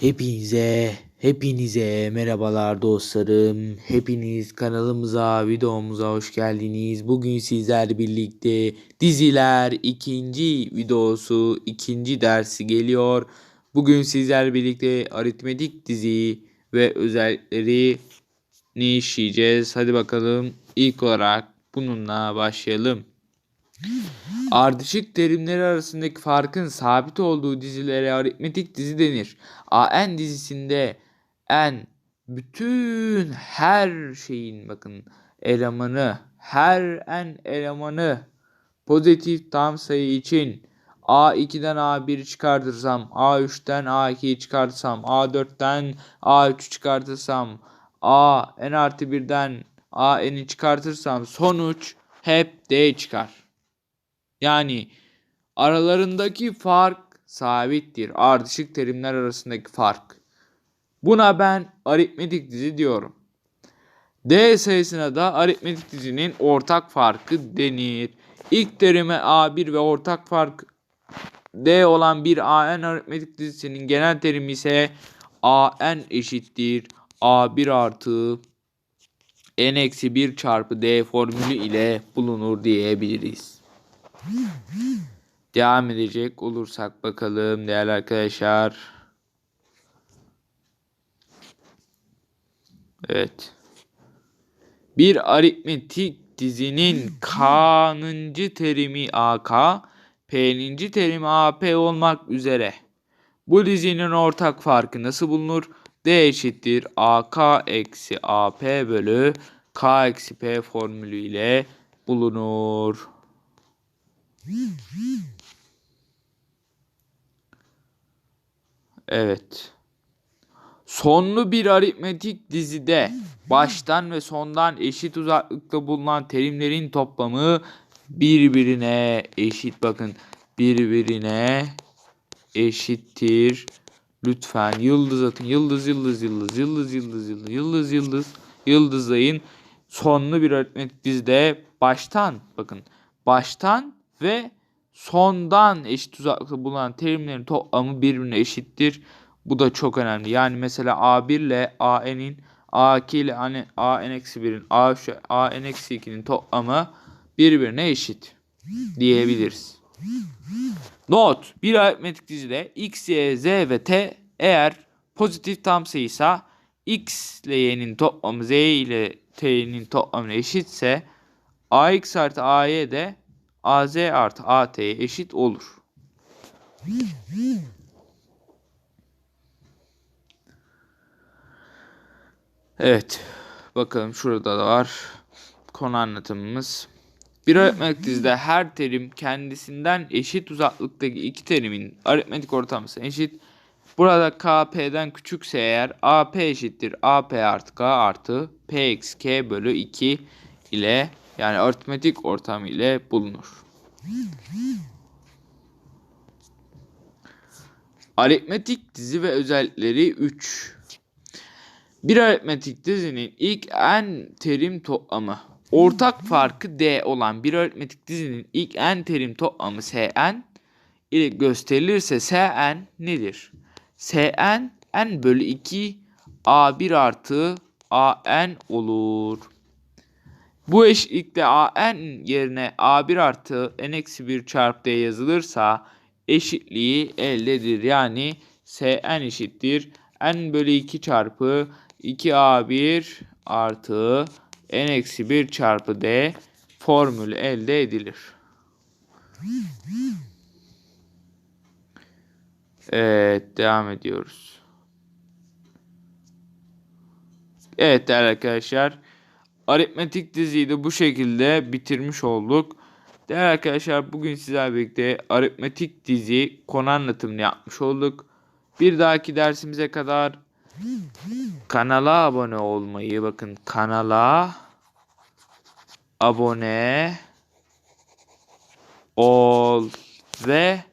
Hepinize, hepinize merhabalar dostlarım. Hepiniz kanalımıza, videomuza hoş geldiniz. Bugün sizlerle birlikte diziler ikinci videosu, ikinci dersi geliyor. Bugün sizlerle birlikte aritmetik dizi ve özellikleri ne işleyeceğiz? Hadi bakalım. İlk olarak bununla başlayalım. Ardışık terimleri arasındaki farkın sabit olduğu dizilere aritmetik dizi denir. AN dizisinde n bütün her şeyin bakın elemanı her n elemanı pozitif tam sayı için A2'den A1 çıkartırsam, A3'ten A2'yi çıkartırsam, A4'ten A3'ü çıkartırsam, A n artı 1'den A n'i çıkartırsam sonuç hep D çıkar. Yani aralarındaki fark sabittir. Ardışık terimler arasındaki fark. Buna ben aritmetik dizi diyorum. D sayısına da aritmetik dizinin ortak farkı denir. İlk terime A1 ve ortak fark D olan bir AN aritmetik dizisinin genel terimi ise AN eşittir A1 artı N eksi 1 çarpı D formülü ile bulunur diyebiliriz. Devam edecek olursak bakalım değerli arkadaşlar. Evet. Bir aritmetik dizinin K'nıncı terimi AK, P'ninci terimi AP olmak üzere. Bu dizinin ortak farkı nasıl bulunur? D eşittir AK eksi AP bölü K eksi P formülü ile bulunur. Evet. Sonlu bir aritmetik dizide baştan ve sondan eşit uzaklıkta bulunan terimlerin toplamı birbirine eşit bakın birbirine eşittir. Lütfen yıldız atın. Yıldız yıldız yıldız yıldız yıldız yıldız yıldız yıldız yıldızlayın. Sonlu bir aritmetik dizide baştan bakın baştan ve sondan eşit uzaklıkta bulunan terimlerin toplamı birbirine eşittir. Bu da çok önemli. Yani mesela A1 ile AN'in A2 ile AN-1'in AN-2'nin toplamı birbirine eşit diyebiliriz. Not. Bir aritmetik dizide x, y, z ve t eğer pozitif tam sayıysa x ile y'nin toplamı z ile t'nin toplamına eşitse ax artı ay de az artı at'ye eşit olur. Evet. Bakalım şurada da var. Konu anlatımımız. Bir aritmetik dizide her terim kendisinden eşit uzaklıktaki iki terimin aritmetik ortalaması eşit. Burada k p'den küçükse eğer ap eşittir ap artı k artı p eksi k bölü 2 ile yani aritmetik ortamı ile bulunur. Aritmetik dizi ve özellikleri 3. Bir aritmetik dizinin ilk n terim toplamı. Ortak farkı d olan bir aritmetik dizinin ilk n terim toplamı sn ile gösterilirse sn nedir? sn n bölü 2 a1 artı an olur. Bu eşitlikte an yerine a1 artı n eksi 1 çarpı d yazılırsa eşitliği eldedir. Yani sn eşittir n bölü 2 çarpı 2a1 artı n eksi 1 çarpı d formülü elde edilir. Evet devam ediyoruz. Evet değerli arkadaşlar. Aritmetik diziyi de bu şekilde bitirmiş olduk. Değerli arkadaşlar bugün sizlerle birlikte aritmetik dizi konu anlatımını yapmış olduk. Bir dahaki dersimize kadar kanala abone olmayı bakın kanala abone ol ve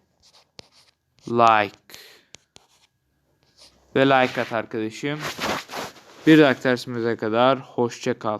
like ve like at arkadaşım. Bir dahaki dersimize kadar hoşça kal.